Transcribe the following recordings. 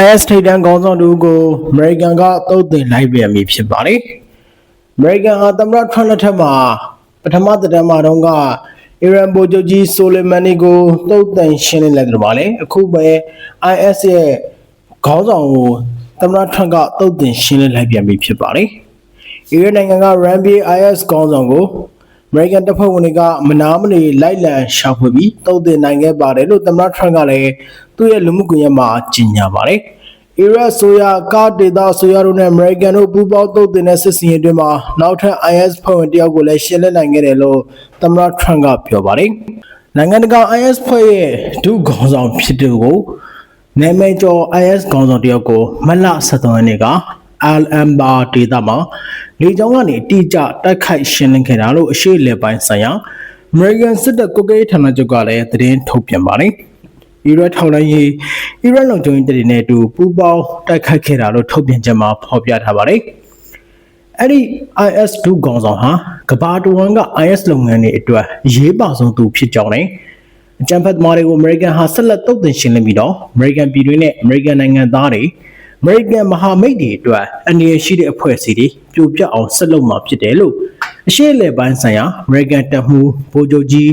IS ထိပ်တန်းခေါင်းဆောင်တူကိုအမေရိကန်ကသုတ်သင်လိုက်ပြန်ပြီဖြစ်ပါတယ်။အမေရိကန်ဟာသမ္မတထရန့်လက်ထက်မှာပထမသက်တမ်းမှာတော့ကအီရန်ဗိုလ်ချုပ်ကြီးဆိုလီမန်နီကိုသုတ်သင်ရှင်းလင်းလိုက်တယ်ပါလေ။အခုပဲ IS ရဲ့ခေါင်းဆောင်ကိုသမ္မတထရန့်ကသုတ်သင်ရှင်းလင်းလိုက်ပြန်ပြီဖြစ်ပါတယ်။အီရန်နိုင်ငံက Rambi IS ခေါင်းဆောင်ကိုအမေရိကန်တပ်ဖွဲ့ဝင်တွေကမနာမနေလိုက်လံရှာဖွေပြီးတုံ့တင်နိုင်ခဲ့ပါတယ်လို့သမ္မတထရန့်ကလည်း သူ့ရဲ့လူမှုကွန်ရက်မှာကြေညာပါတယ်။အီရတ်ဆိုရကာဒေတာဆိုရတို့နဲ့အမေရိကန်တို့ပူးပေါင်းတုံ့တင်တဲ့စစ်စင်ရေးအတွင်းမှာနောက်ထပ် IS ဖွဲ့ဝင်တယောက်ကိုလည်းရှင်းလင်းနိုင်ခဲ့တယ်လို့သမ္မတထရန့်ကပြောပါတယ်။နိုင်ငံတကာ IS ဖွဲ့ရဲ့ဒုခေါင်းဆောင်ဖြစ်သူကိုနာမည်ကျော် IS ခေါင်းဆောင်တယောက်ကိုမလ73ရက်နေ့က Al Anbar ဒေသမှာလေကြောင်းကနေအတိအကျတိုက်ခိုက်ရှင်းလင်းခဲ့တာလို့အရှိလေပိုင်းဆိုင်ရာ American စစ်တပ်ကုတ်ကဲဌာနချုပ်ကလည်းသတင်းထုတ်ပြန်ပါတယ်။ အီရတ်ထောက်လိုင်းရေးအီရတ်လုံခြုံရေးတပ်တွေနဲ့အတူပူးပေါင်းတိုက်ခိုက်ခဲ့တာလို့ထုတ်ပြန်ချက်မှာဖော်ပြထားပါတယ်။အဲ့ဒီ IS ဒုကောင်ဆောင်ဟာကဘာတဝန်က IS လုပ်ငန်းတွေအတွက်အရေးပါဆုံးသူဖြစ်ကြောင်းနဲ့အကြံဖတ်သမားတွေကို American ဟာဆက်လက်တုတ်တင်ရှင်းလင်းပြီးတော့ American ပြည်တွင်းနဲ့ American နိုင်ငံသားတွေ American မဟာမိတ်တွေအတွက်အနေရရှိတဲ့အဖွဲ့အစည်းတွေပြိုပြတ်အောင်ဆက်လုပ်မှာဖြစ်တယ်လို့အရှိလေပိုင်းဆိုင်ရာ American တပ်မှူးဗိုလ်ချုပ်ကြီး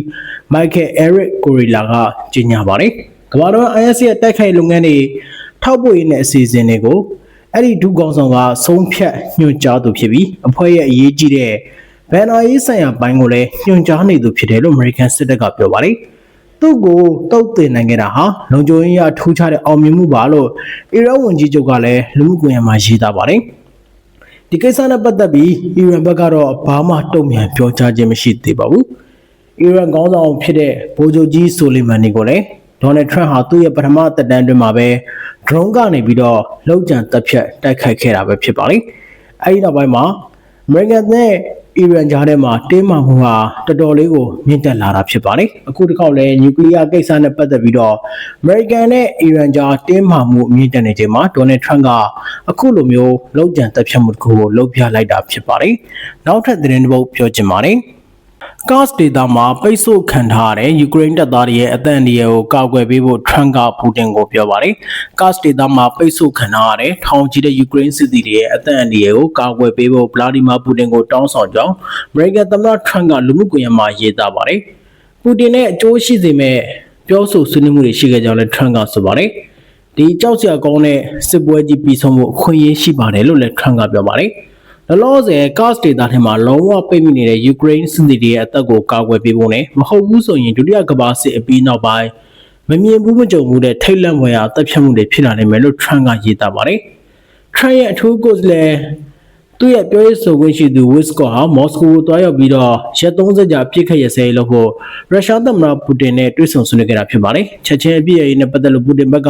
Michael Eric Corilla ကကြေညာပါတယ်။ ကမ္ဘာတော် IS ရဲ့တိုက်ခိုက်လုပ်ငန်းတွေထောက်ပို့ရင်းတဲ့အစီအစဉ်တွေကိုအဲ့ဒီဒုကောင်ဆောင်ကဆုံးဖြတ်ညွှန်ကြားသူဖြစ်ပြီးအဖွဲ့ရဲ့အရေးကြီးတဲ့ဘန်နာရေးဆိုင်ရာပိုင်းကိုလည်းညွှန်ကြားနေသူဖြစ်တယ်လို့ American စစ်တပ်ကပြောပါတယ်။သူ့ကိုတုတ်တင်နိုင်ခဲ့တာဟာလုံခြုံရေးအထူးခြားတဲ့အောင်မြင်မှုပါလို့အီရန်ဝန်ကြီးချုပ်ကလည်းလူမှုကွန်ရက်မှာရေးသားပါတယ်။ဒီကိစ္စနဲ့ပတ်သက်ပြီးအီရန်ဘက်ကတော့ဘာမှတုံ့ပြန်ပြောကြားခြင်းမရှိသေးပါဘူး။အီရန်ခေါင်းဆောင်ဖြစ်တဲ့ဗိုလ်ချုပ်ကြီးဆိုလီမန်နီကိုလည်း ဒေါ်နယ်ထရန့်ဟာသူ့ရဲ့ပထမသက်တမ်းအတွင်းမှာပဲ drone ကနေပြီးတော့လောက်ကျန်တပ်ဖြတ်တိုက်ခိုက်ခဲ့တာပဲဖြစ်ပါလိမ့်။အဲဒီနောက်ပိုင်းမှာ American နဲ့အီရန်ကြားထဲမှာတင်းမာမှုဟာတော်တော်လေးကိုမြင့်တက်လာတာဖြစ်ပါတယ်။အခုတစ်ခေါက်လည်းနျူကလ িয়ার ကိစ္စနဲ့ပတ်သက်ပြီးတော့ American နဲ့အီရန်ကြားတင်းမာမှုအမြင့်တက်နေချိန်မှာ Donald Trump ကအခုလိုမျိုးလောက်ကျန်တပ်ဖြတ်မှုတစ်ခုကိုလုပ်ပြလိုက်တာဖြစ်ပါတယ်။နောက်ထပ်သတင်းတစ်ပုဒ်ပြောချင်ပါတယ်။ Kars ဒေသမှာပိတ်ဆို့ခံထားရတဲ့ယူကရိန်းတပ်သားတွေရဲ့အသံအန္တရာယ်ကိုကာကွယ်ပေးဖို့ထရန့်ကပူတင်ကိုပြောပါတယ်။ Kars ဒေသမှာပိတ်ဆို့ခံထားရတဲ့ထောင်ချီတဲ့ယူကရိန်းစစ်သည်တွေရဲ့အသံအန္တရာယ်ကိုကာကွယ်ပေးဖို့ဗလာဒီမာပူတင်ကိုတောင်းဆောင်ကြောင်းအမေရိကန်သမ္မတထရန့်ကလူမှုကွန်ရက်မှာရေးသားပါတယ်။ပူတင်နဲ့အကျိုးရှိစေမဲ့ပြောဆိုဆွေးနွေးမှုတွေရှိခဲ့ကြောင်းလည်းထရန့်ကဆိုပါတယ်။ဒီကြောက်စရာကောင်းတဲ့စစ်ပွဲကြီးပြီးဆုံးဖို့အခွင့်အရေးရှိပါတယ်လို့လည်းထရန့်ကပြောပါတယ်။ လောလောဆယ် cast data ထဲမှာလုံးဝပိတ်မိနေတဲ့ Ukraine စစ်သည်တွေရဲ့အသက်ကိုကာကွယ်ပေးဖို့နဲ့မဟုတ်ဘူးဆိုရင်ဒုတိယကမ္ဘာစစ်အပြီးနောက်ပိုင်းမမြင်ဘူးမကြုံဘူးတဲ့ထိတ်လန့်ဖွယ်ရာတပ်ဖြတ်မှုတွေဖြစ်လာနိုင်မယ်လို့ Trump ကရေးသားပါတယ်။ Trump ရဲ့အထူးကိုယ်စားလှယ်သူ့ရဲ့ပြောရေးဆိုခွင့်ရှိသူ Wiskov ဟာမော်စကိုကိုတွားရောက်ပြီးတော့ရက်30ကြာပြစ်ခတ်ရစဲလို့ဖို့ရုရှားသမ္မတပူတင်နဲ့တွေ့ဆုံဆွေးနွေးခဲ့တာဖြစ်ပါတယ်။ချက်ချင်းအပြည့်အရေးနဲ့ပတ်သက်လို့ပူတင်ဘက်က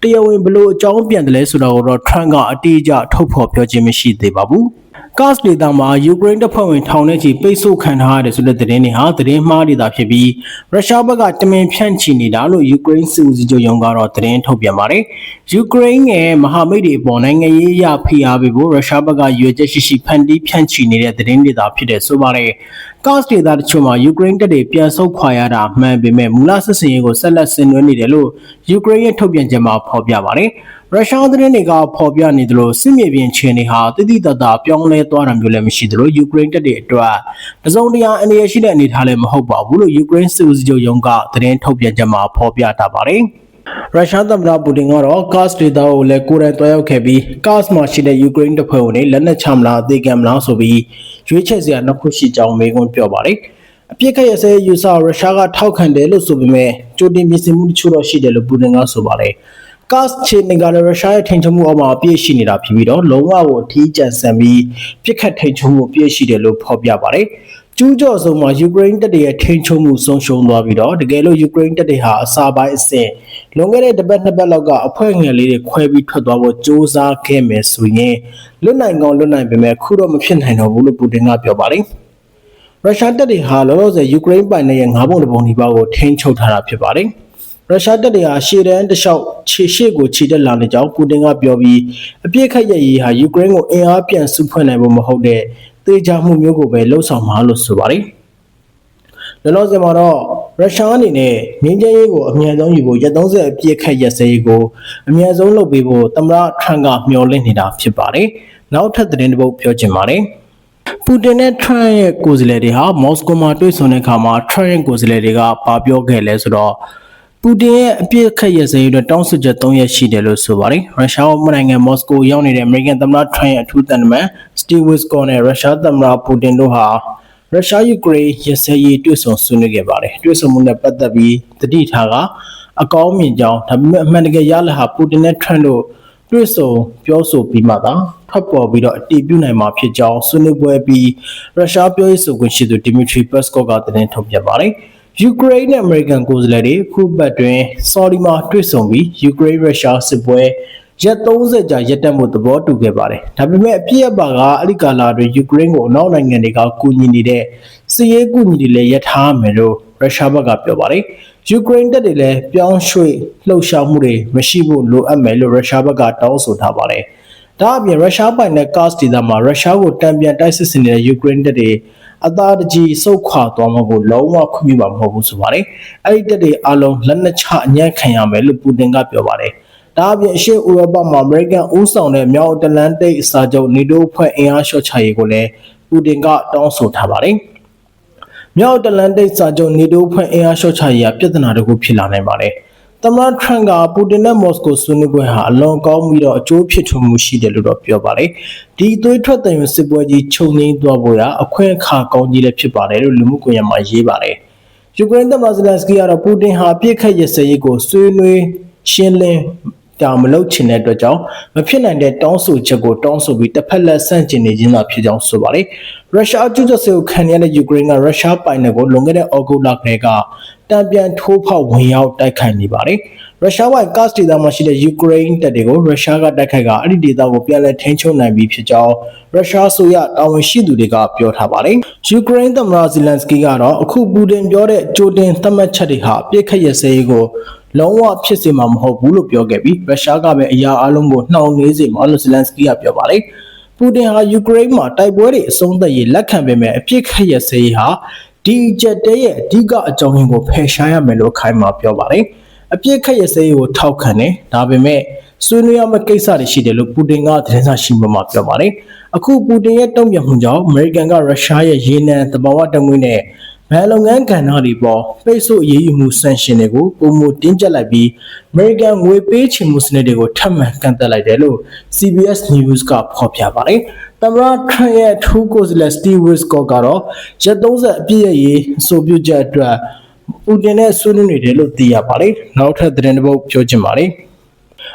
တရားဝင်ဘလို့အကြောင်းပြန်တယ်လဲဆိုတာကိုတော့ Trump ကအတိအကျထုတ်ဖော်ပြောခြင်းမရှိသေးပါဘူး။ Kars ဒေသမှာယူကရိန်းတပ်ဖွဲ့ဝင်ထောင်ထဲချီပိတ်ဆို့ခံထားရတဲ့ဆိုတဲ့သတင်းတွေဟာသတင်းမှားတွေသာဖြစ်ပြီးရုရှားဘက်ကတမင်ဖြန့်ချီနေတာလို့ယူကရိန်းစစ်ဦးစီးချုပ်ရုံးကတော့သတင်းထုတ်ပြန်ပါတယ်။ယူကရိန်းရဲ့မဟာမိတ်တွေအပေါ်နိုင်ငံရေးအရဖိအားပေးဖို့ရုရှားဘက်ကရွေချက်ရှိရှိဖန်တီးဖြန့်ချီနေတဲ့သတင်းတွေသာဖြစ်တဲ့ဆိုပါတယ်။ Kars ဒေသတချို့မှာယူကရိန်းတပ်တွေပြန်ဆုတ်ခွာရတာမှန်ပေမဲ့မူလစစ်စင်ရေးကိုဆက်လက်ဆင်နွှဲနေတယ်လို့ယူကရိန်းရဲ့ထုတ်ပြန်ချက်မှာဖော်ပြပါတယ်။ ရုရှားသတင်းတွေကဖော်ပြနေသလိုစစ်မြေပြင်ခြေနေဟာတိတိတတ်တာပြောင်းလဲသွားတာမျိုးလည်းမရှိသလိုယူကရိန်းတပ်တွေအတွက်တစုံတရာအနေရရှိတဲ့အနေအထားလည်းမဟုတ်ပါဘူးလို့ယူကရိန်းစစ်ဦးစီးချုပ်ရုံးကသတင်းထုတ်ပြန်ချက်မှာဖော်ပြထားပါတယ်။ရုရှားသမ္မတပူတင်ကတော့ Kars ဒေသကိုလည်းကိုယ်တိုင်တွားရောက်ခဲ့ပြီး Kars မှာရှိတဲ့ယူကရိန်းတပ်ဖွဲ့ဝင်တွေလက်နက်ချမလားအသေးခံမလားဆိုပြီးရွေးချယ်စရာနှစ်ခုရှိကြောင်းမေးခွန်းပြောပါတယ်။အပြစ်ခတ်ရစဲယူဆရုရှားကထောက်ခံတယ်လို့ဆိုပေမဲ့ကြိုတင်ပြင်ဆင်မှုတချို့တော့ရှိတယ်လို့ပူတင်ကဆိုပါတယ်။ Kars ချေနေကလည်းရုရှားရဲ့ထိန်ချုံမှုအောက်မှာအပြည့်ရှိနေတာဖြစ်ပြီးတော့လုံးဝကိုအထီးကျန်ဆန်ပြီးပြစ်ခတ်ထိန်ချုံမှုအပြည့်ရှိတယ်လို့ဖော်ပြပါတယ်။ကျူးကျော်ဆုံးမှာယူကရိန်းတပ်တွေရဲ့ထိန်ချုံမှုဆုံးရှုံးသွားပြီးတော့တကယ်လို့ယူကရိန်းတပ်တွေဟာအစာပိုင်းအဆင့်လွန်ခဲ့တဲ့တစ်ပတ်နှစ်ပတ်လောက်ကအဖွဲ့ငယ်လေးတွေခွဲပြီးထွက်သွားဖို့စ조사ခဲ့မယ်ဆိုရင်လွတ်နိုင်ကောင်းလွတ်နိုင်ပေမဲ့ခုတော့မဖြစ်နိုင်တော့ဘူးလို့ပူတင်ကပြောပါတယ်။ရုရှားတပ်တွေဟာလောလောဆယ်ယူကရိန်းပိုင်နယ်ရဲ့ငါးပုံတစ်ပုံဒီပါကိုထိန်းချုပ်ထားတာဖြစ်ပါတယ်။ ရုရှားတပ်တွေဟာရှေ့တန်းတလျှောက်ခြေရှေ့ကိုခြေတက်လာနေကြောင်းပူတင်ကပြောပြီးအပြစ်ခတ်ရရေးဟာယူကရိန်းကိုအင်အားပြန်စုဖွဲ့နိုင်ဖို့မဟုတ်တဲ့သေချာမှုမျိုးကိုပဲလှုံ့ဆော်မှာလို့ဆိုပါတယ်လောလောဆယ်မှာတော့ရုရှားအနေနဲ့ငင်းကျင်းရေးကိုအမြန်ဆုံးယူဖို့ရက်30အပြည့်ခက်ရက်စဲရေးကိုအမြန်ဆုံးလုပ်ပေးဖို့သမ္မတထရန့်ကမျှော်လင့်နေတာဖြစ်ပါတယ်။နောက်ထပ်သတင်းတစ်ပုဒ်ပြောချင်ပါတယ်။ပူတင်နဲ့ထရန့်ရဲ့ကိုယ်စားလှယ်တွေဟာမော်စကိုမှာတွေ့ဆုံတဲ့အခါမှာထရန့်ရဲ့ကိုယ်စားလှယ်တွေကပါပြောခဲ့လဲဆိုတော့ ပူတင်ရဲ့အပြစ်ခတ်ရစရေးအတွက်တောင်းဆိုချက်၃ရက်ရှိတယ်လို့ဆိုပါတယ်။ရုရှားနိုင်ငံမော်စကိုရောက်နေတဲ့အမေရိကန်သမ္မတထရန့်ရဲ့အထူးတန်တမန်စတီဗ်ဝစ်ကောနဲ့ရုရှားသမ္မတပူတင်တို့ဟာရုရှားယူကရိန်းရစရေးတွေ့ဆုံဆွေးနွေးခဲ့ပါတယ်။တွေ့ဆုံမှုနဲ့ပတ်သက်ပြီးတတိထားကအကောင်းမြင်ကြောင်းဒါပေမဲ့အမှန်တကယ်ရလဟာပူတင်နဲ့ထရန့်တို့တွေ့ဆုံပြောဆိုပြီးမှသာထပ်ပေါ်ပြီးတော့အတည်ပြုနိုင်မှာဖြစ်ကြောင်းဆွေးနွေးပွဲပြီးရုရှားပြောရေးဆိုခွင့်ရှိသူဒီမီထရီပက်စကော့ကသတင်းထုတ်ပြန်ပါတယ်။ ယူကရိန်းနဲ့အမေရိကန်ကိုယ်စားလှယ်တွေခုပတ်တွင်ဆော်ဒီမှာတွေ့ဆုံပြီးယူကရိန်းရုရှားစစ်ပွဲရက်30ကြာရပ်တန့်မှုသဘောတူခဲ့ပါတယ်။ဒါပေမဲ့အပြည့်အပါကအဲ့ဒီကာလအတွင်းယူကရိန်းကိုအနောက်နိုင်ငံတွေကကူညီနေတဲ့စစ်ရေးကူညီတွေလည်းရပ်ထားမယ်လို့ရုရှားဘက်ကပြောပါတယ်။ယူကရိန်းတပ်တွေလည်းပြောင်းရွှေ့လှုပ်ရှားမှုတွေမရှိဖို့လိုအပ်မယ်လို့ရုရှားဘက်ကတောင်းဆိုထားပါတယ်။ဒါအပြင်ရုရှားပိုင်တဲ့ cast ဒေသမှာရုရှားကိုတံပြန်တိုက်စစ်ဆင်နေတဲ့ယူကရိန်းတပ်တွေ အသာတကြီးစုတ်ခွာသွားမှာကိုလုံးဝခွင့်ပြုမှာမဟုတ်ဘူးဆိုပါတယ်။အဲ့ဒီတပ်တွေအလုံးလက်နက်ချအညံ့ခံရမယ်လို့ပူတင်ကပြောပါတယ်။ဒါအပြင်အရှေ့ဥရောပမှာအမေရိကန်ဦးဆောင်တဲ့မြောက်အတ္တလန်တိတ်စာချုပ်နေတိုးဖွဲ့အင်အားလျှော့ချရေးကိုလည်းပူတင်ကတောင်းဆိုထားပါတယ်။မြောက်အတ္တလန်တိတ်စာချုပ်နေတိုးဖွဲ့အင်အားလျှော့ချရေးကပြဿနာတစ်ခုဖြစ်လာနိုင်ပါတယ်။ သမ္မတထရန့်ကပူတင်နဲ့မော်စကိုဆွေးနွေးပွဲဟာအလွန်ကောင်းပြီးတော့အကျိုးဖြစ်ထွန်းမှုရှိတယ်လို့တော့ပြောပါတယ်။ဒီသွေးထွက်တဲ့စစ်ပွဲကြီးချုပ်ငိမ့်သွားဖို့ရအခွင့်အခါကောင်းကြီးလည်းဖြစ်ပါတယ်လို့လူမှုကွန်ရက်မှာရေးပါတယ်။ယူကရိန်းသမ္မတဇလန်စကီကတော့ပူတင်ဟာပြစ်ခတ်ရစရေးကိုဆွေးနွေးရှင်းလင်းတာမလုပ်ချင်တဲ့အတွက်ကြောင့်မဖြစ်နိုင်တဲ့တောင်းဆိုချက်ကိုတောင်းဆိုပြီးတစ်ဖက်လက်ဆန့်ကျင်နေခြင်းသာဖြစ်ကြောင်းဆိုပါတယ်။ရုရှားကျူးကျော်စစ်ကိုခံရတဲ့ယူကရိန်းကရုရှားပိုင်နယ်ကိုလွန်ခဲ့တဲ့ဩဂုတ်လကတည်းက တံပြန်ထိုးဖောက်ဝင်ရောက်တိုက်ခိုက်နေပါတယ်။ရုရှားဝိုင်ကတ်ဒေသမှာရှိတဲ့ယူကရိန်းတပ်တွေကိုရုရှားကတိုက်ခိုက်ကအဲ့ဒီဒေသကိုပြန်လည်ထိန်းချုပ်နိုင်ပြီဖြစ်ကြောင်းရုရှားဆိုရတာဝန်ရှိသူတွေကပြောထားပါတယ်။ယူကရိန်းသမ္မတဇီလန်စကီကတော့အခုပူတင်ပြောတဲ့ကြိုတင်သတ်မှတ်ချက်တွေဟာပြစ်ခတ်ရစရေးကိုလုံးဝဖြစ်စေမှာမဟုတ်ဘူးလို့ပြောခဲ့ပြီးရုရှားကပဲအရာအလုံးကိုနှောင့်နှေးစေမှာလို့ဇီလန်စကီကပြောပါတယ်။ပူတင်ဟာယူကရိန်းမှာတိုက်ပွဲတွေအဆုံးသတ်ရေးလက်ခံပေမဲ့အပြစ်ခတ်ရစရေးဟာ ဒီကြက်တဲရဲ့အဓိကအကြောင်းရင်းကိုဖယ်ရှားရမယ်လို့ခိုင်မာပြောပါတယ်။အပြစ်ခတ်ရစရေးကိုထောက်ခံတယ်ဒါပေမဲ့ဆွေးနွေးရမယ့်ကိစ္စတွေရှိတယ်လို့ပူတင်ကသတင်းစာရှင်းပွဲမှာပြောပါတယ်။အခုပူတင်ရဲ့တုံ့ပြန်မှုကြောင့်အမေရိကန်ကရုရှားရဲ့ရေနံသဘာဝတံငွေနဲ့ ဘဏ်လုပ်ငန်းကဏ္ဍတွေပေါ်ပိတ်ဆို့အရေးယူမှုဆန်ရှင်တွေကိုပုံမတင်းကျပ်လိုက်ပြီး American ငွေပေးချေမှုစနစ်တွေကိုထပ်မံကန့်သက်လိုက်တယ်လို့ CBS News ကဖော်ပြပါတယ်။သမ္မတထရန့်ရဲ့ထူးကိုယ်စားလှယ် Steve Witkoff ကတော့ရက်30အပြည့်ရဲ့ရေးအဆိုပြုချက်အတွက်ပူတင်နဲ့ဆွေးနွေးနေတယ်လို့သိရပါတယ်။နောက်ထပ်သတင်းတစ်ပုဒ်ပြောချင်ပါတယ်။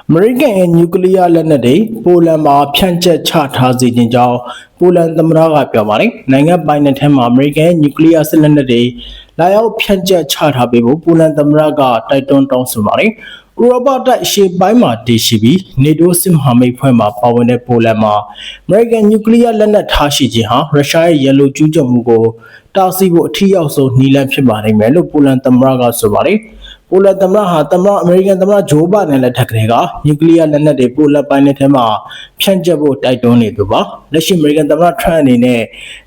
အမေရိကန်ရဲ့နျူကလ িয়ার လက်နက်တွေပိုလန်မှာဖြန့်ကျက်ချထားစေခြင်းကြောင့်ပိုလန်သမ္မတကပြောပါတယ်နိုင်ငံပိုင်နယ်ထဲမှာအမေရိကန်ရဲ့နျူကလ িয়ার စစ်လက်နက်တွေလာရောက်ဖြန့်ကျက်ချထားပေးဖို့ပိုလန်သမ္မတကတိုက်တွန်းတောင်းဆိုပါတယ်ဥရောပတိုက်အရှေ့ပိုင်းမှာတည်ရှိပြီးနေတိုးစစ်မဟာမိတ်ဖွဲ့မှာပါဝင်တဲ့ပိုလန်မှာအမေရိကန်နျူကလ িয়ার လက်နက်ထားရှိခြင်းဟာရုရှားရဲ့ရန်လိုကျူးကျော်မှုကိုတားဆီးဖို့အထီးရောက်ဆုံးနည်းလမ်းဖြစ်ပါနိုင်မယ်လို့ပိုလန်သမ္မတကဆိုပါတယ်။ ပိုလန်သမ္မတဟာသမ္မတအမေရိကန်သမ္မတဂျိုးဘိုင်ဒန်လက်ထက်ကလေးကနျူကလ িয়ার လက်နက်တွေပိုလန်ပိုင်းနယ်ထဲမှာဖြန့်ကျက်ဖို့တိုက်တွန်းနေသူပါလက်ရှိအမေရိကန်သမ္မတထရန့်အနေနဲ့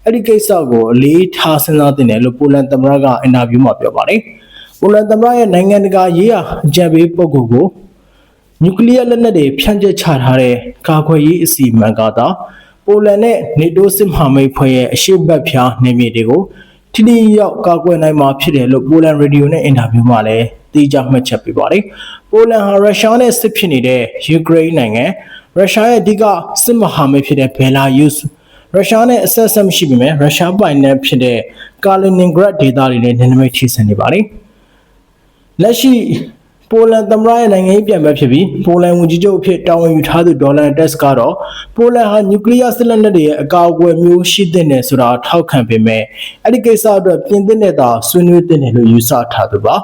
အဲ့ဒီကိစ္စကိုအလေးထားစဉ်းစားတင်တယ်လို့ပိုလန်သမ္မတကအင်တာဗျူးမှာပြောပါတယ်ပိုလန်သမ္မတရဲ့နိုင်ငံတကာရေးရာအကြံပေးပုဂ္ဂိုလ်ကိုနျူကလ িয়ার လက်နက်တွေဖြန့်ကျက်ချထားတဲ့ကာကွယ်ရေးအစီအမံကသာပိုလန်နဲ့နေတိုးစစ်မဟာမိတ်ဖွဲ့ရဲ့အရှိတ်ဘက်ဖျားနေမြေတွေကိုထိထိရောက်ကာကွယ်နိုင်မှာဖြစ်တယ်လို့ပိုလန်ရေဒီယိုနဲ့အင်တာဗျူးမှာလည်း သိကြမှတ်ချက်ပေးပါတယ်။ပိုလန်ဟာရုရှားနဲ့စစ်ဖြစ်နေတဲ့ယူကရိန်းနိုင်ငံရုရှားရဲ့အဓိကစစ်မဟာမိတ်ဖြစ်တဲ့ဘယ်လာရုစ်ရုရှားနဲ့အဆက်အဆက်မရှိပေမဲ့ရုရှားပိုင်နယ်ဖြစ်တဲ့ကာလီနင်ဂရတ်ဒေသတွေနဲ့နယ်နိမိတ်ထိစပ်နေပါတယ်။လက်ရှိပိုလန်သမ္မတရဲ့နိုင်ငံရေးပြန်ပဲဖြစ်ပြီးပိုလန်ဝန်ကြီးချုပ်အဖြစ်တာဝန်ယူထားသူဒေါ်လန်တက်စ်ကတော့ပိုလန်ဟာနျူကလ িয়ার စစ်လက်နက်တွေရဲ့အကာအကွယ်မျိုးရှိတဲ့နယ်ဆိုတာထောက်ခံပေမဲ့အဲ့ဒီကိစ္စအတွက်ပြင်သစ်နဲ့သာဆွေးနွေးတဲ့နယ်လို့ယူဆထားသူပါ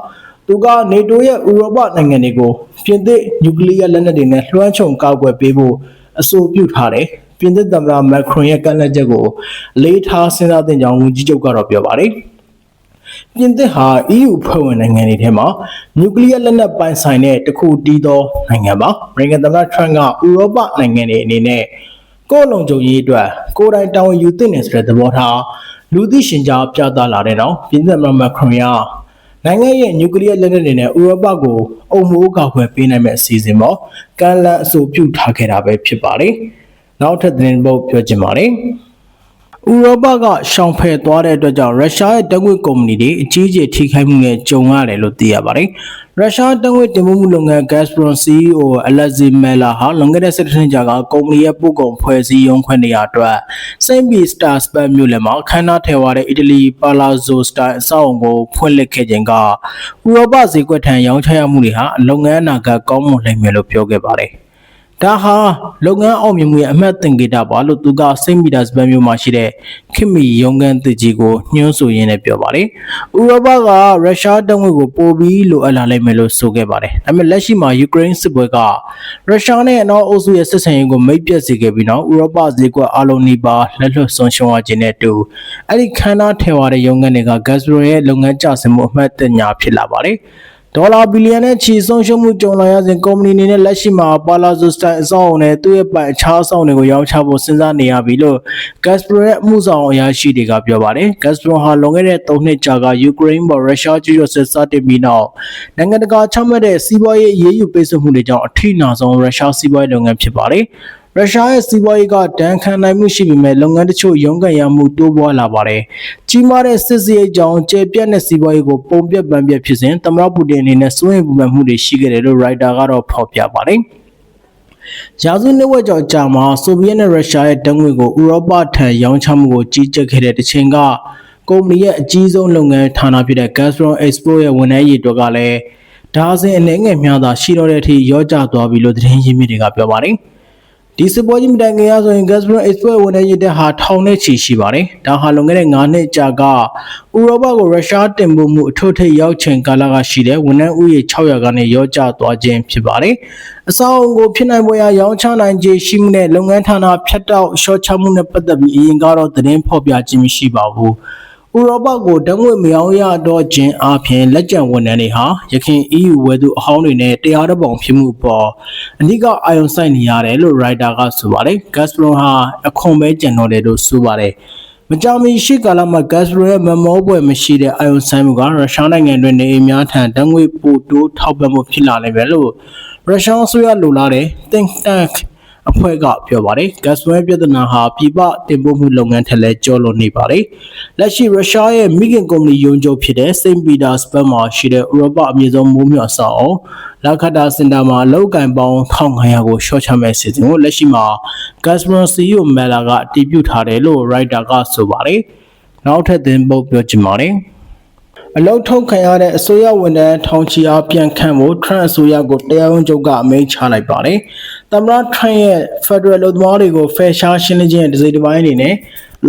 သူကနေတိုရဲ့ဥရောပနိုင်ငံတွေကိုပြင်သစ်နျူကလ িয়ার လက်နက်တွေနဲ့လွှမ်းခြုံကာကွယ်ပေးဖို့အဆိုပြုထားတယ်ပြင်သစ်သမ္မတမက်ခရွန်ရဲ့ကန့်လန့်ချက်ကိုလေးထားစဉ်းစားသင့်ကြောင်းဝန်ကြီးချုပ်ကတော့ပြောပါတယ်ပြင်သစ်ဟာ EU ဖွဲ့ဝင်နိုင်ငံတွေထဲမှာနျူကလ িয়ার လက်နက်ပိုင်ဆိုင်တဲ့တခုတည်သောနိုင်ငံပါ။နိုင်ငံသမ္မတထရန့်ကဥရောပနိုင်ငံတွေအနေနဲ့ကိုယ်လုံခြုံရေးအတွက်ကိုယ်တိုင်တာဝန်ယူသင့်တယ်ဆိုတဲ့သဘောထား လူသိရှင်ကြားပြသလာတဲ့နောက်ပြင်သစ်မမခရွန်ရ နိုင်ငံရဲ့နျူကလ িয়ার လက်နက်တွေနဲ့ဥရောပကိုအုံမိုးကောက်ခွဲပေးနိုင်မဲ့အစီအစဉ်ပေါ်ကမ်းလှမ်းအဆိုပြုထားခဲ့တာပဲဖြစ်ပါတယ်။နောက်ထပ်သတင်းပုတ်ပြောချင်ပါတယ်။ ဥရောပကရှောင်ဖယ်သွားတဲ့အတွက်ကြောင့်ရုရှားရဲ့တံငွေကုမ္ပဏီတွေအကြီးအကျယ်ထိခိုက်မှုနဲ့ကြုံရတယ်လို့သိရပါတယ်။ရုရှားတံငွေတင်ပို့မှုလုပ်ငန်း Gazprom CEO Alexei Miller ဟာလွန်ခဲ့တဲ့17နှစ်ကြာကကုမ္ပဏီရဲ့ပို့ကုန်ဖွဲ့စည်းရုံးခွင့်နေရာအတွက်စိန့်ပီစတာစပတ်မြို့လယ်မှာခမ်းနားထည့်ဝါတဲ့အီတလီပါလာဇိုစတိုင်အဆောက်အုံကိုဖွင့်လှစ်ခဲ့ခြင်းကဥရောပဈေးကွက်ထံရောင်းချရမှုတွေဟာလုပ်ငန်းအနာဂတ်ကောင်းမွန်လိမ့်မယ်လို့ပြောခဲ့ပါတယ်။ ဒါဟာလုပ်ငန်းအောင်မြင်မှုရဲ့အမှတ်သင်္ကေတပါလို့သူကစိတ်မီတာစပန်မျိုးမှာရှိတဲ့ခင်မီရုံးခန်းတကြီးကိုညွှန်းဆိုရင်းနဲ့ပြောပါတယ်။ဥရောပကရုရှားတပ်ငွေကိုပိုပြီးလိုအပ်လာလိမ့်မယ်လို့ဆိုခဲ့ပါတယ်။ဒါပေမဲ့လက်ရှိမှာယူကရိန်းစစ်ပွဲကရုရှားနဲ့အနောက်အုပ်စုရဲ့ဆက်ဆံရေးကိုမိတ်ပြတ်စေခဲ့ပြီးနောက်ဥရောပဈေးကွက်အလုံးနီးပါးလက်လွတ်ဆုံးရှုံးရခြင်းနဲ့တူအဲ့ဒီခန္ဓာထဲဝါတဲ့ရုံးခန်းတွေက Gazprom ရဲ့လုပ်ငန်းကျဆင်းမှုအမှတ်တညာဖြစ်လာပါတယ်။ ဒေါ်လာဘီလီယံနဲ့ချီဆုံးရှုံးမှုကြုံလာရစဉ်ကုမ္ပဏီအနေနဲ့လက်ရှိမှာပါလာဇိုစတိုင်အဆောက်အုံနဲ့သူ့ရဲ့ပိုင်အခြားအဆောက်အုံတွေကိုရောင်းချဖို့စဉ်းစားနေရပြီလို့ Gazprom ရဲ့အမှုဆောင်အရာရှိတွေကပြောပါတယ်။ Gazprom ဟာလွန်ခဲ့တဲ့3နှစ်ကြာကယူကရိန်းပေါ်ရုရှားကျူးကျော်စစ်စတင်ပြီးနောက်နိုင်ငံတကာချမှတ်တဲ့စီးပွားရေးအရေးယူပိတ်ဆို့မှုတွေကြောင့်အထိနာဆုံးရုရှားစီးပွားရေးလုပ်ငန်းဖြစ်ပါတယ်။ ရုရှားရဲ့စီးပွားရေးကတန်ခံနိုင်မှုရှိပေမဲ့လုပ်ငန်းတချို့ရုန်းကန်ရမှုတိုးပွားလာပါတယ်။ကြီးမားတဲ့စစ်စရိတ်ကြောင့်ကျေပြတ်တဲ့စီးပွားရေးကိုပုံပြတ်ပန်းပြတ်ဖြစ်စဉ်သမ္မတပူတင်အနေနဲ့စိုးရိမ်ပူပန်မှုတွေရှိခဲ့တယ်လို့ရိုက်တာကတော့ဖော်ပြပါတယ်။ရာစုနှစ်ဝက်ကျော်ကြာမှာဆိုဗီယက်နဲ့ရုရှားရဲ့တံငွေကိုဥရောပထံရောင်းချမှုကိုကြီးကြပ်ခဲ့တဲ့တစ်ချိန်ကကုမ္ပဏီရဲ့အကြီးဆုံးလုပ်ငန်းဌာနဖြစ်တဲ့ Gazprom Export ရဲ့ဝန်ထမ်းရည်တွက်ကလည်းဒါအစဉ်အနေငယ်များသာရှိတော့တဲ့အထိရောကြသွားပြီလို့သတင်းရင်းမြစ်တွေကပြောပါတယ်။ ဒီစစ်ပွဲကြီးမတိုင်ခင်ရဆိုရင် Gazprom Export ဝန်ထမ်းရည်တက်ဟာထောင်နဲ့ချီရှိပါတယ်။ဒါဟာလွန်ခဲ့တဲ့9နှစ်ကြာကဥရောပကိုရုရှားတင်ပို့မှုအထွတ်ထိပ်ရောက်ချိန်ကာလကရှိတဲ့ဝန်ထမ်းဥယျာဉ်600ကနေရောကျသွားခြင်းဖြစ်ပါတယ်။အစောအုံကိုဖြစ်နိုင်ပွဲရာရောင်းချနိုင်ခြင်းရှိမှုနဲ့လုပ်ငန်းဌာနဖြတ်တောက်ရှော့ချမှုနဲ့ပတ်သက်ပြီးအရင်ကတော့သတင်းဖော်ပြခြင်းမရှိပါဘူး။ ဥရောပကိုတံငွေမယောင်းရတော့ခြင်းအပြင်လက်ကျန်ဝန်ထမ်းတွေဟာရခိုင် EU ဝယ်သူအဟောင်းတွေနဲ့တရားတော်ပုံဖြစ်မှုပေါ်အဓိကအာရုံစိုက်နေရတယ်လို့ writer ကဆိုပါတယ်။ Gazprom ဟာအခွန်ပဲကျန်တော့တယ်လို့ဆိုပါတယ်။မကြောင်မီရှိကာလမှာ Gazprom ရဲ့မမောပွဲမရှိတဲ့အာရုံစိုက်မှုကရုရှားနိုင်ငံတွင်နေအိမ်များထံတံငွေပို့တိုးထောက်ပံ့မှုဖြစ်လာနိုင်ပဲလို့ရုရှားအစိုးရလိုလားတဲ့ think tank အဖွဲ့ကပြောပါတယ်။ Gazprom ပြဿနာဟာပြည်ပတင်ပို့မှုလုပ်ငန်းထက်လည်းကျော်လွန်နေပါတယ်။လက်ရှိရုရှားရဲ့မိခင်ကုမ္ပဏီယုံကြုံဖြစ်တဲ့ St. Petersburg မှာရှိတဲ့ဥရောပအမြင့်ဆုံးမိုးမြတ်အဆောက်အုံလာခတာစင်တာမှာလောက်ကန်ပေါင်း1500ကိုရှော့ချမဲ့စီစဉ်ကိုလက်ရှိမှာ Gazprom CEO Mela ကအတည်ပြုထားတယ်လို့ writer ကဆိုပါတယ်။နောက်ထပ်သင်ပုတ်ပြောချင်ပါတယ်။အလုတ်ထုတ်ခံရတဲ့အစိုးရဝန်ထမ်းထောင်ချီအားပြန်ခန့်ဖို့ထရန့်အစိုးရကိုတရားဝင်ချုပ်ကအမိန့်ချလိုက်ပါတယ်။ သမ္မတထရန့်ရဲ့ Federal လူသမားတွေကိုဖယ်ရှားရှင်းလင်းခြင်းရဲ့တစ်စိတ်တစ်ပိုင်းအနေနဲ့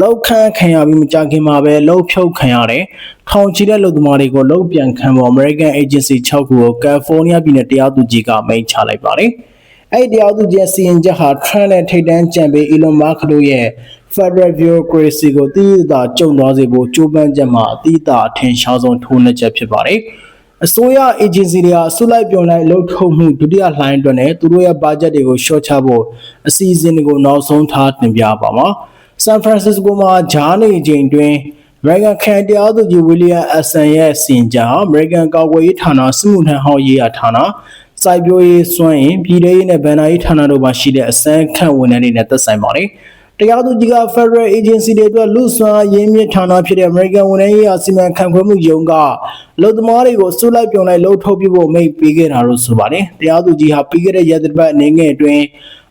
လောက်ခန့်ခံရပြီးမကြခင်မှာပဲလှုပ်ဖြုတ်ခံရတဲ့ထောင်ချီတဲ့လူသမားတွေကိုလှုပ်ပြန်ခံဖို့ American Agency 6ခုကို California ပြည်နယ်တရားသူကြီးကမိန့်ချလိုက်ပါတယ်။အဲ့ဒီတရားသူကြီးစီရင်ချက်ဟာ Trump နဲ့ထိပ်တန်းကြံပေး Elon Musk တို့ရဲ့ Federal Bureaucracy ကိုတည်တသာကျုံသွားစေဖို့ကြိုးပမ်းချက်မှာအတိအသာအထင်ရှားဆုံးထိုးနှက်ချက်ဖြစ်ပါတယ်။ အစိုးရ agency တွေဟာဆုလိုက်ပြုံလိုက်လှုပ်ထုတ်မှုဒုတိယလှိုင်းအတွက်နဲ့သူတို့ရဲ့ budget တွေကို short ချဖို့အစီအစဉ်တွေကိုနောက်ဆုံးထားတင်ပြပါမှာ။ San Francisco မှာဂျားနေချိန်တွင် American ခံတရားသူကြီး William Assan ရဲ့စီရင်ချက်ဟာ American ကာကွယ်ရေးဌာနစစ်မှုထမ်းဟောင်းရေးရာဌာနစိုက်ပျိုးရေးစွမ်းရင်ပြည်ထောင်ရေးနဲ့ဗန်နာရေးဌာနတို့မှာရှိတဲ့အစမ်းခန့်ဝန်ထမ်းတွေနဲ့သက်ဆိုင်ပါတယ်။ တရားသူကြီးက Federal Agency တွေအတွက်လူစွမ်းရင်းမြစ်ဌာနဖြစ်တဲ့ American ဝန်ထမ်းရေးအစီအမံခန့်ခွဲမှုယုံကလူသမားတွေကိုစုလိုက်ပြုံလိုက်လှုပ်ထုတ်ပြဖို့မိတ်ပေးခဲ့တာလို့ဆိုပါတယ်။တရားသူကြီးဟာပြီးခဲ့တဲ့ရက်သတ္တပတ်အနေငယ်အတွင်း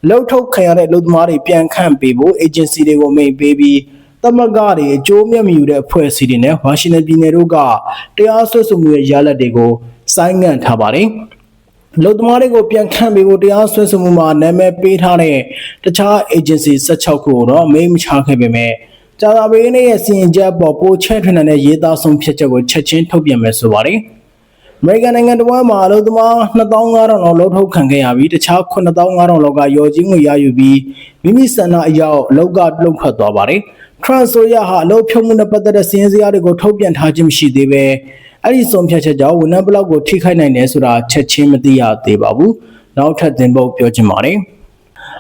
လှုပ်ထုတ်ခံရတဲ့လူသမားတွေပြန်ခန့်ပေးဖို့ agency တွေကိုမိတ်ပေးပြီးသမဂတွေအကျိုးမြတ်မယူတဲ့အဖွဲ့အစည်းတွေနဲ့ဝါရှင်တန်ပြည်နယ်တို့ကတရားစွဲဆိုမှုရဲ့ရလဒ်တွေကိုစိုင်းငံ့ထားပါတယ်။ လုံသမားတွေကိုပြန်ခန့်ပေးဖို့တရားစွဲဆိုမှုမှာနာမည်ပေးထားတဲ့တခြား agency 16ခုကိုတော့မိမချခဲ့ပေမဲ့ကြာသာပင်းရဲ့စီရင်ချက်ပေါ်ပိုချဲ့ထွင်တဲ့ရေးသားဆုံးဖြတ်ချက်ကိုချက်ချင်းထုတ်ပြန်မယ်ဆိုပါတယ်။ American နိုင်ငံတော်မှာအလုပ်သမား2500လောက်လှုပ်ထုတ်ခံခဲ့ရပြီးတခြား9500လောက်ကရော်ကြီးငွေရယူပြီးမိမိဆန္ဒအရောက်လောက်ကလှုပ်ထွက်သွားပါတယ်။ Trans ဆိုရဟာအလုပ်ဖြုတ်မှုနဲ့ပတ်သက်တဲ့စီရင်စရာတွေကိုထုတ်ပြန်ထားခြင်းမရှိသေးပဲအဲ့ဒီဆုံးဖြတ်ချက်ကြောင့်ဝန်ထမ်းဘလောက်ကိုထိခိုက်နိုင်တယ်ဆိုတာချက်ချင်းမသိရသေးပါဘူးနောက်ထပ်သင်ပုတ်ပြောချင်ပါတယ်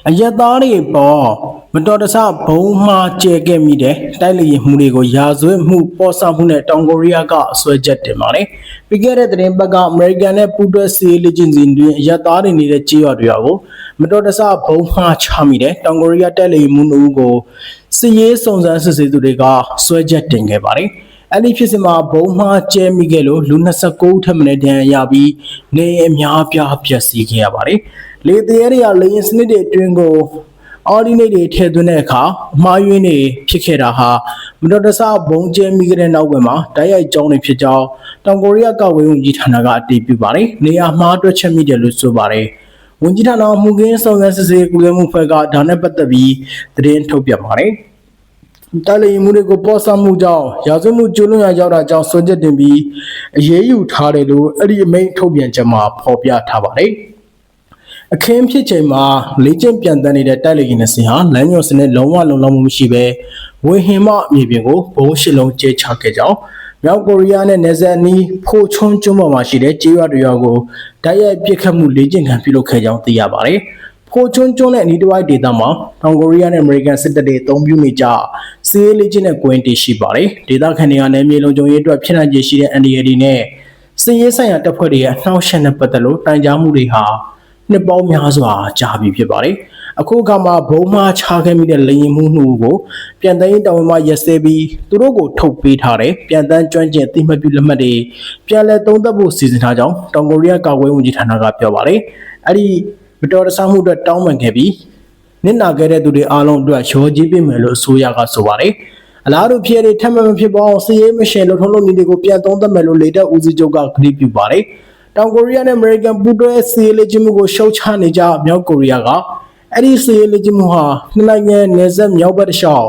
အယက်သားတွေပေါ် မတော်တဆဘုံမှားကျဲခဲ့မိတဲ့တိုက်လေရင်မှုတွေကိုရာဇဝတ်မှုပေါ်ဆောင်မှုနဲ့တောင်ကိုရီးယားကအဆွဲချက်တင်ပါတယ်။ပြီးခဲ့တဲ့သတင်းပတ်ကအမေရိကန်နဲ့ပူးတွဲစီးလေ့ကျင့်စဉ်တွင်အရသားတွေနေတဲ့ကြေးရွာတွေကိုမတော်တဆဘုံမှားချမိတဲ့တောင်ကိုရီးယားတိုက်လေရင်မှုတို့ကိုစစ်ရေးစုံစမ်းစစ်ဆေးသူတွေကဆွဲချက်တင်ခဲ့ပါတယ်။အဲ့ဒီဖြစ်စဉ်မှာဘုံမှားကျဲမိခဲ့လို့လူ29ဦးထပ်မံဒဏ်ရာရပြီးနေအများပြားပျက်စီးခဲ့ရပါတယ်။လေသေးရရလေရင်စနစ်တွေအတွင်းကို အော်ဒီနေတွေထည့်သွင်းတဲ့အခါအမှားယွင်းတွေဖြစ်ခဲ့တာဟာမတော်တဆဘုံကျဲမိခဲ့တဲ့နောက်ွယ်မှာတိုက်ရိုက်ကြောင်းတွေဖြစ်ကြောင်းတောင်ကိုရီးယားကာကွယ်ရေးဝန်ကြီးဌာနကအတည်ပြုပါတယ်။နေရာမှားတွက်ချက်မိတယ်လို့ဆိုပါတယ်။ဝန်ကြီးဌာနမှုကင်းဆောင်ရွက်စစ်ဆေးကူလမှုဖွဲ့ကဒါနဲ့ပတ်သက်ပြီးသတင်းထုတ်ပြန်ပါတယ်။တိုက်လေယာဉ်မှုတွေကိုပေါ်ဆမှုကြောင့်ရာဇဝတ်မှုကျူးလွန်ရရောက်တာကြောင့်စွဲချက်တင်ပြီးအရေးယူထားတယ်လို့အဲ့ဒီအမိန့်ထုတ်ပြန်ချက်မှာဖော်ပြထားပါတယ်။ အခင်းဖြစ်ချိန်မှာလေ့ကျင့်ပြန်တန်းနေတဲ့တိုက်လေယာဉ်နှစ်စင်းဟာလမ်းညွှန်စနစ်လုံးဝလုံလောက်မှုမရှိဘဲဝေဟင်မှမြေပြင်ကိုဘိုးရှစ်လုံးကျဲချခဲ့ကြောင်းမြောက်ကိုရီးယားနဲ့နယ်စပ်အနီးဖိုချုံကျွန်းပေါ်မှာရှိတဲ့ကြေးရွာတွေရွာကိုတိုက်ရိုက်ပစ်ခတ်မှုလေ့ကျင့်ခံပြုလုပ်ခဲ့ကြောင်းသိရပါတယ်။ဖိုချုံကျွန်းနဲ့အနီးတစ်ဝိုက်ဒေသမှာတောင်ကိုရီးယားနဲ့အမေရိကန်စစ်တပ်တွေအုံပြုနေကြစီးလေ့ကျင့်တဲ့ကွင်းတည်ရှိပါတယ်။ဒေသခံတွေကနယ်မြေလုံခြုံရေးအတွက်ဖြစ်နိုင်ခြေရှိတဲ့ NDAD နဲ့စစ်ရေးဆိုင်ရာတပ်ဖွဲ့တွေရဲ့အနှောက်အယှက်နဲ့ပတ်သက်လို့တိုင်ကြားမှုတွေဟာ နှစ်ပေါင်းများစွာကြာပြီဖြစ်ပါတယ်။အခုအခါမှာဘုံမှာချခဲ့မိတဲ့လေရင်မှုနှူကိုပြန်တန်းရေးတောင်ဝင်မှာရက်စဲပြီးသူတို့ကိုထုတ်ပေးထားတယ်။ပြန်တန်းကျွမ်းကျင်အသိမှတ်ပြုလက်မှတ်တွေပြန်လည်သုံးသပ်ဖို့စီစဉ်ထားကြောင်းတောင်ကိုရီးယားကာကွယ်ရေးဝန်ကြီးဌာနကပြောပါတယ်။အဲ့ဒီမတော်တဆမှုအတွက်တောင်းပန်ခဲ့ပြီးနစ်နာခဲ့တဲ့သူတွေအားလုံးအတွက်ရောကြီးပေးမယ်လို့အစိုးရကဆိုပါတယ်။အလားတူဖြစ်ရတဲ့ထပ်မံမဖြစ်ပေါ်အောင်စီးရေးမရှင်လို့ထုံးလို့နေတွေကိုပြန်သုံးသပ်မယ်လို့လေတပ်ဦးစီးချုပ်ကကတိပြုပါတယ်။ တောင်ကိုရီးယားနဲ့အမေရိကန်ပူးတွဲစီးလေ့ကျင့်မှုကိုရှုတ်ချနေကြမြောက်ကိုရီးယားကအဲ့ဒီစီးလေ့ကျင့်မှုဟာနှစ်နိုင်ငံနယ်စပ်မြောက်ဘက်တစ်လျှောက်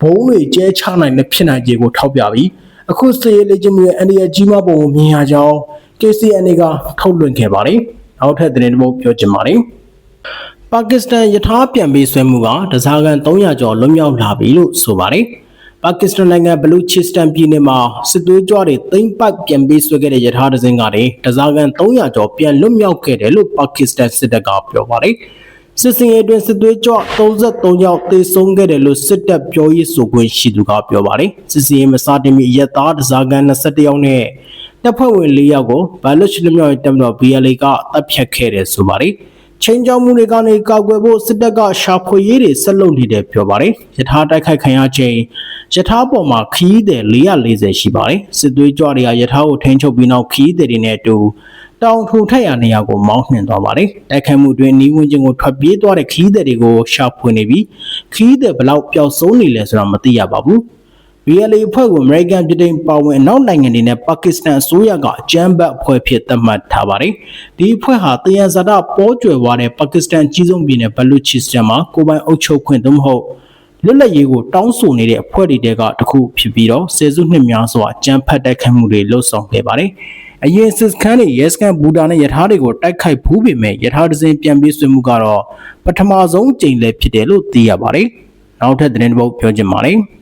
ဘုံတွေကျဲချနိုင်တဲ့ဖြစ်နိုင်ခြေကိုထောက်ပြပြီးအခုစီးလေ့ကျင့်မှုရဲ့အန္တရာယ်ကြီးမားပုံကိုမြင်ရကြောင်း KCNA ကထုတ်လွှင့်ခဲ့ပါတယ်။နောက်ထပ်သတင်းတစ်ပုဒ်ပြောချင်ပါတယ်။ပါကစ္စတန်ယထာပြန်ပေးဆွဲမှုကတစားကန်300ကျော်လွတ်မြောက်လာပြီလို့ဆိုပါတယ်။ ပါကစ္စတန်နိုင်ငံဘလူချစ္စတန်ပြည်နယ်မှာစစ်သွေးကြွတွေသိမ်းပိုက်ပြန်ပေးဆွဲခဲ့တဲ့ရထားတစ်စင်းကလည်းတစားကန်300ကျော်ပြန်လွတ်မြောက်ခဲ့တယ်လို့ပါကစ္စတန်စစ်တပ်ကပြောပါတယ်။စစ်စင်ရေးအတွင်းစစ်သွေးကြွ33ယောက်သေဆုံးခဲ့တယ်လို့စစ်တပ်ပြောရေးဆိုခွင့်ရှိသူကပြောပါတယ်။စစ်စင်ရေးမစတင်မီရက်သားတစားကန်21ယောက်နဲ့တပ်ဖွဲ့ဝင်4ယောက်ကိုဘလူချလွမြောက်ရေးတပ်မတော် BLA ကတပ်ဖြတ်ခဲ့တယ်ဆိုပါတယ်။ ချင်းကြောင်မှုတွေကနေကောက်ွယ်ဖို့စစ်တပ်ကရှာဖွေရေးတွေဆက်လုပ်နေတယ်ပြောပါတယ်။ယထာတိုက်ခိုက်ခံရချိန်ယထာပေါ်မှာခီးတယ်440ရှိပါတယ်။စစ်သွေးကြွတွေကယထာကိုထိန်းချုပ်ပြီးနောက်ခီးတယ်တွေနဲ့အတူတောင်ထူထက်ရနေရာကိုမောင်းနှင်သွားပါတယ်။တိုက်ခိုက်မှုတွင်နီးဝန်းကျင်ကိုထွက်ပြေးသွားတဲ့ခီးတယ်တွေကိုရှာဖွေနေပြီးခီးတယ်ဘလောက်ပျောက်ဆုံးနေလဲဆိုတာမသိရပါဘူး။ BLA အဖွဲ့ကို American ပြည်ထောင်ပါဝင်နောက်နိုင်ငံတွေနဲ့ပါကစ္စတန်အစိုးရကအကြမ်းဖက်အဖွဲ့ဖြစ်သတ်မှတ်ထားပါတယ်။ဒီအဖွဲ့ဟာတယံဇာတပေါ်ကျွယ်ဝတဲ့ပါကစ္စတန်ကြီးဆုံးပြည်နယ်ဘလူချစ္စတန်မှာကိုပိုင်အုပ်ချုပ်ခွင့်သို့မဟုတ်လွတ်လပ်ရေးကိုတောင်းဆိုနေတဲ့အဖွဲ့တွေတဲကတခုဖြစ်ပြီးတော့စေစုနှစ်များစွာကြမ်းဖက်တိုက်ခိုက်မှုတွေလှုပ်ဆောင်ခဲ့ပါတယ်။အရင်စစ်ခန်းတွေရဲစခန်းဘူတာနဲ့ယထာတွေကိုတိုက်ခိုက်ဖူးပေမဲ့ယထာဒဇင်ပြန်ပြေးဆွေးမှုကတော့ပထမဆုံးကြိမ်လည်းဖြစ်တယ်လို့သိရပါတယ်။နောက်ထပ်သတင်းတစ်ပုဒ်ပြောချင်ပါတယ်။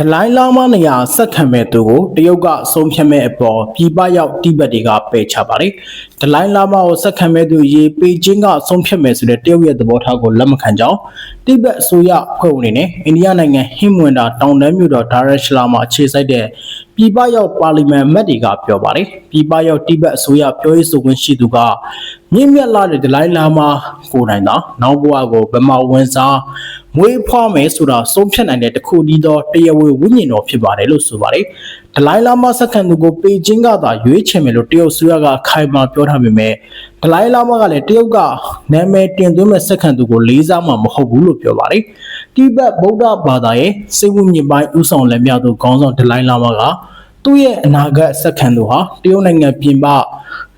ဒလိုင်းလာမနေရာဆက်ခံမဲ့သူကိုတရုတ်ကဆုံးဖြတ်မဲ့အပေါ်ပြည်ပရောက်တိဘက်တွေကပယ်ချပါတယ်။ဒလိုင်းလာမကိုဆက်ခံမဲ့သူရေပေကျင်းကဆုံးဖြတ်မဲ့ဆိုတဲ့တရုတ်ရဲ့သဘောထားကိုလက်မခံကြောင်းတိဘက်အစိုးရအဖွဲ့ဝင်တွေနဲ့အိန္ဒိယနိုင်ငံဟင်းမွန်တာတောင်တန်းမြို့တော်ဒါရက်ရှလာမှာအခြေစိုက်တဲ့ပြည်ပရောက်ပါလီမန်မတ်တွေကပြောပါတယ်။ပြည်ပရောက်တိဘက်အစိုးရပြောရေးဆိုခွင့်ရှိသူကမြင့်မြတ်လာတဲ့ဒလိုင်းလာမကိုနိုင်တာနောက်ဘဝကိုဗမာဝန်စား မွေးဖွားမယ်ဆိုတာဆုံးဖြတ်နိုင်တဲ့တခုတည်းသောတရားဝင်ဝိညာဉ်တော်ဖြစ်ပါတယ်လို့ဆိုပါတယ်။ဒလိုင်းလာမစက္ကန့်သူကိုပေကျင်းကသာရွေးချယ်မယ်လို့တရုတ်ဆိုရကခိုင်မာပြောထားပေမဲ့ဒလိုင်းလာမကလည်းတရုတ်ကနာမည်တင်သွင်းမဲ့စက္ကန့်သူကိုလေးစားမှာမဟုတ်ဘူးလို့ပြောပါတယ်။တိဘက်ဗုဒ္ဓဘာသာရဲ့စိတ်ဝိညာဉ်ပိုင်းဥဆောင်လက်မြတ်သူခေါင်းဆောင်ဒလိုင်းလာမက သူ့ရဲ့အနာဂတ်စက္ကန့်သူဟာတရုတ်နိုင်ငံပြင်ပ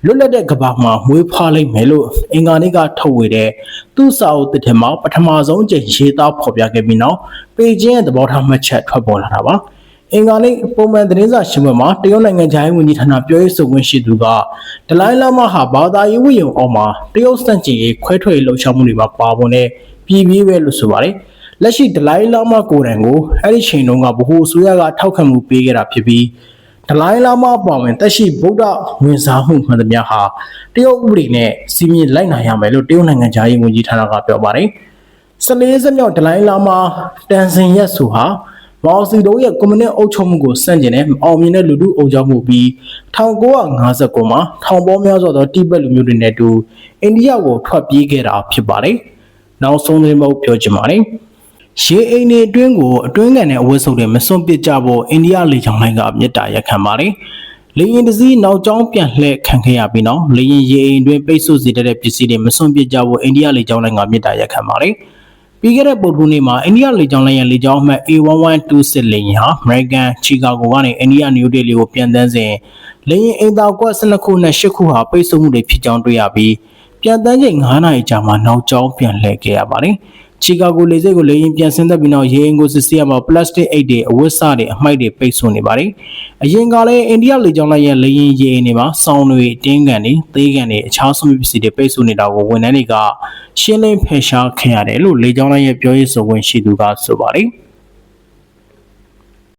လွတ်လပ်တဲ့ကဘာမှာမွေးဖွားလိုက်မယ်လို့အင်္ဂါနေ့ကထုတ်ဝေတဲ့သူ့စာအုပ်တစ်ထက်မှာပထမဆုံးကြိမ်ရေးသားဖော်ပြခဲ့ပြီးနောက်ပေကျင်းရဲ့သဘောထားမှတ်ချက်ထွက်ပေါ်လာတာပါအင်္ဂါနေ့ပုံမှန်သတင်းစာရှင်းပွဲမှာတရုတ်နိုင်ငံခြားရေးဝန်ကြီးဌာနပြောရေးဆိုခွင့်ရှိသူကဒလိုင်းလာမဟာဘာသာရေးဝိယုံအောင်မှာတရုတ်စံချင်ရေးခွဲထွက်ရေးလှုပ်ရှားမှုတွေမှာပါဝင်တဲ့ပြည်ပြီးပဲလို့ဆိုပါတယ်လက်ရှိဒလိုင်းလာမကိုယ်တိုင်ကိုအဲ့ဒီချိန်တုန်းကဗဟိုအစိုးရကထောက်ခံမှုပေးခဲ့တာဖြစ်ပြီး ဒလိုင်းလာမပါဝင်တက်ရှိဗုဒ္ဓဝင်စားမှုမှန်သမျှဟာတရုတ်ဥပဒေနဲ့စီမင်းလိုက်နိုင်ရမယ်လို့တရုတ်နိုင်ငံသားရေးဝန်ကြီးဌာနကပြောပါတယ်14ရက်မြောက်ဒလိုင်းလာမှာတန်စင်ရက်ဆိုဟာမောင်စီတုံးရဲ့ကွန်မြူနစ်အုပ်ချုပ်မှုကိုစန့်ကျင်တဲ့မအောင်မြင်တဲ့လူထုအုပ်ချုပ်မှုပြီး1959မှာထောင်ပေါများစွာသောတိဘက်လူမျိုးတွေနဲ့အတူအိန္ဒိယကိုထွက်ပြေးခဲ့တာဖြစ်ပါတယ်။နောက်ဆုံးသတင်းပုတ်ပြောချင်ပါတယ်။ ရေအိမ်တွေအတွင်းကိုအတွင်းကန်နဲ့အဝတ်စုပ်တွေမစွန့်ပစ်ကြဖို့အိန္ဒိယလေကြောင်းလိုင်းကမြစ်တာရက်ခံပါတယ်။လေရင်တစ်စီးနောက်ကျောင်းပြန်လှည့်ခံခဲ့ရပြီးနောက်လေရင်ရေအိမ်အတွင်းပိတ်ဆို့စေတဲ့ပစ္စည်းတွေမစွန့်ပစ်ကြဖို့အိန္ဒိယလေကြောင်းလိုင်းကမြစ်တာရက်ခံပါတယ်။ပြီးခဲ့တဲ့ပုဒ်ထူးနေ့မှာအိန္ဒိယလေကြောင်းလိုင်းရဲ့လေကြောင်းအမှတ် A1126 လေယာဉ်ဟာ American Chicago ကနေအိန္ဒိယနယူးဒေလီကိုပြန်တန်းစဉ်လေယာဉ်အိမ်သာကွက်12ခုနဲ့10ခုဟာပိတ်ဆို့မှုတွေဖြစ်ကြောင်းတွေ့ရပြီးပြန်တန်းချိန်9နာရီကြာမှနောက်ကျောင်းပြန်လှည့်ခဲ့ရပါတယ်။ Chicago လေဆိပ်ကိုလေယာဉ်ပြန်ဆင်းသက်ပြီးနောက်ရေအိမ်ကိုစစ်ဆေးရမှာပလတ်စတစ်အိတ်တွေအဝတ်စတွေအမိုက်တွေပိတ်ဆို့နေပါတယ်။အရင်ကလည်းအိန္ဒိယလေကြောင်းလိုင်းရဲ့လေယာဉ်ရေအိမ်တွေမှာစောင်းတွေတင်းကန်တွေသေးကန်တွေအခြားဆုံးပစ္စည်းတွေပိတ်ဆို့နေတာကိုဝန်ထမ်းတွေကရှင်းလင်းဖယ်ရှားခဲ့ရတယ်လို့လေကြောင်းလိုင်းရဲ့ပြောရေးဆိုခွင့်ရှိသူကဆိုပါတယ်။